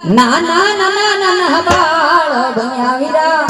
ના ના ના ના ના બાળ ભણ્યા વિરા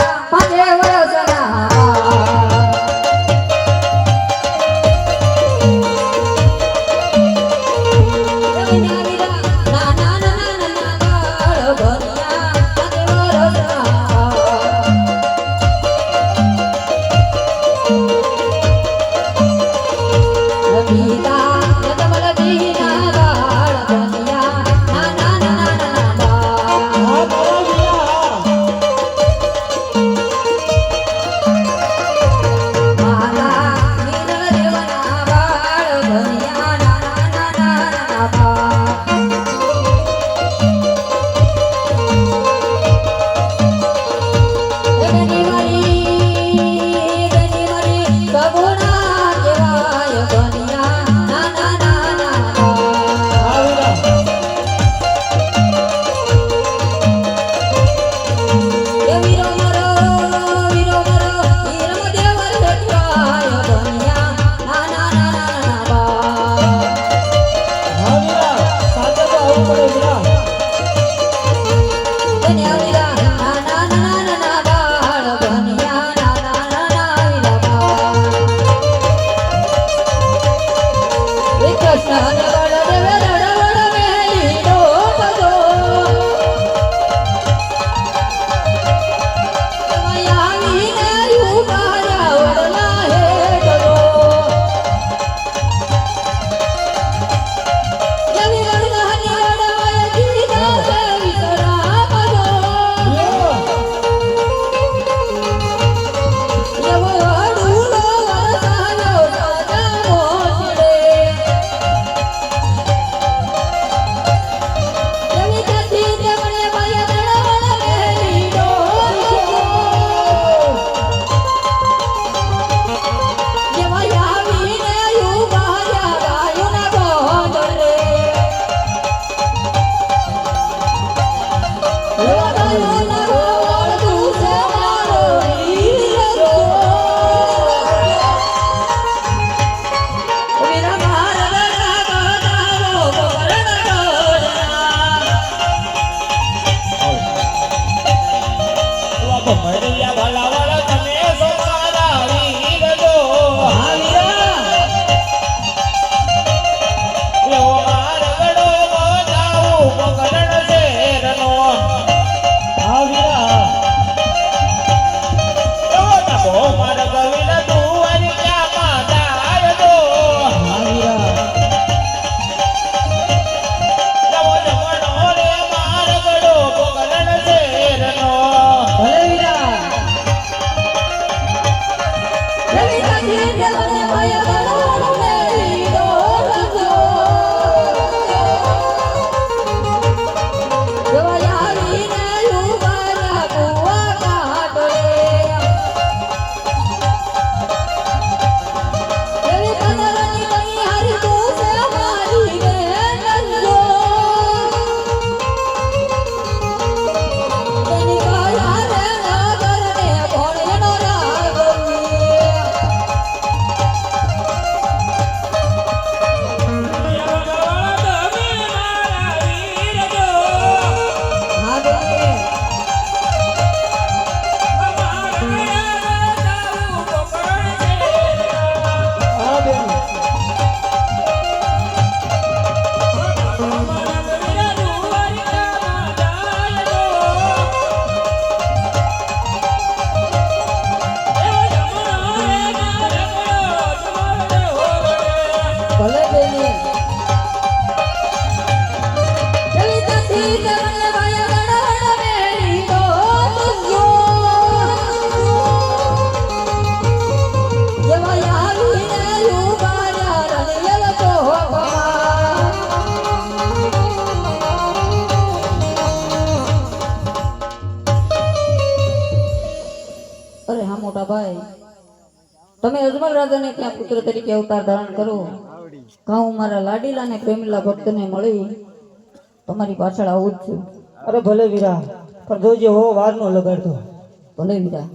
કૃષ્ણ Oh, man. મોટા ભાઈ તમે અજમલ રાજાને ત્યાં પુત્ર તરીકે અવતાર ધારણ કરો? હું મારા લાડીલા ને પ્રેમીલા ભક્ત ને મળી તમારી પાછળ આવું જ છું. અરે ભલે વીરા પણ જોજે હો વાર નો લગાડતો ભલે વીરા.